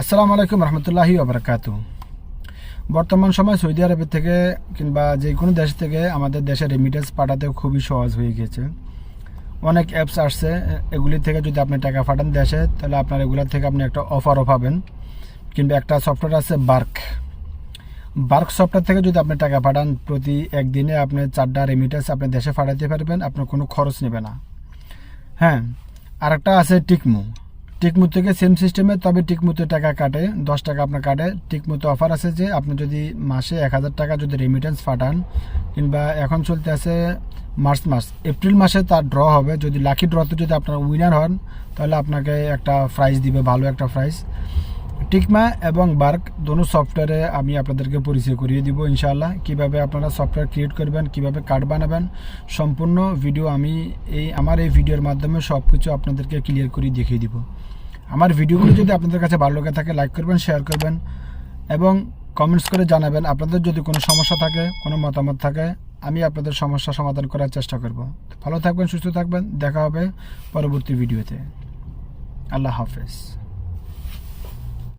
আসসালামু আলাইকুম রহমতুল্লাহি আবরকাত বর্তমান সময় সৌদি আরবের থেকে কিংবা যে কোনো দেশ থেকে আমাদের দেশে রেমিটেন্স পাঠাতে খুবই সহজ হয়ে গেছে অনেক অ্যাপস আসছে, এগুলি থেকে যদি আপনি টাকা পাঠান দেশে, তাহলে আপনার এগুলোর থেকে আপনি একটা অফারও পাবেন। কিংবা একটা সফটওয়্যার আছে বার্ক বার্ক সফটওয়্যার থেকে যদি আপনি টাকা পাঠান, প্রতি একদিনে আপনি চারটা রেমিটেন্স আপনি দেশে পাঠাতে পারবেন, আপনার কোনো খরচ নেবে না। হ্যাঁ আরেকটা আছে টিকমু টিকমু থেকে সেম সিস্টেমে তবে টিকমুতে টাকা কাটে, দশ টাকা আপনার কাটে। টিকমুতে অফার আছে যে, আপনি যদি মাসে এক হাজার টাকা যদি রেমিটেন্স পাঠান, কিংবা এখন চলতে আছে মার্চ মাস, এপ্রিল মাসে তার ড্র হবে। যদি লাকি ড্রতে যদি আপনার উইনার হন, তাহলে আপনাকে একটা প্রাইজ দিবে, ভালো একটা প্রাইজ টিকমা এবং বার্ক দোনো সফটওয়্যারে আমি আপনাদেরকে পরিচয় করিয়ে দিব, ইনশাআল্লাহ। কীভাবে আপনারা সফটওয়্যার ক্রিয়েট করবেন, কীভাবে কার্ড বানাবেন, সম্পূর্ণ ভিডিও আমি এই, আমার এই ভিডিওর মাধ্যমে সব কিছু আপনাদেরকে ক্লিয়ার করে দেখিয়ে দিব। আমার ভিডিওগুলো যদি আপনাদের কাছে ভালো লেগে থাকে, লাইক করবেন, শেয়ার করবেন এবং কমেন্টস করে জানাবেন। আপনাদের যদি কোনো সমস্যা থাকে, কোনো মতামত থাকে, আমি আপনাদের সমস্যা সমাধান করার চেষ্টা করব। ভালো থাকবেন, সুস্থ থাকবেন, দেখা হবে পরবর্তী ভিডিওতে। আল্লাহ হাফেজ।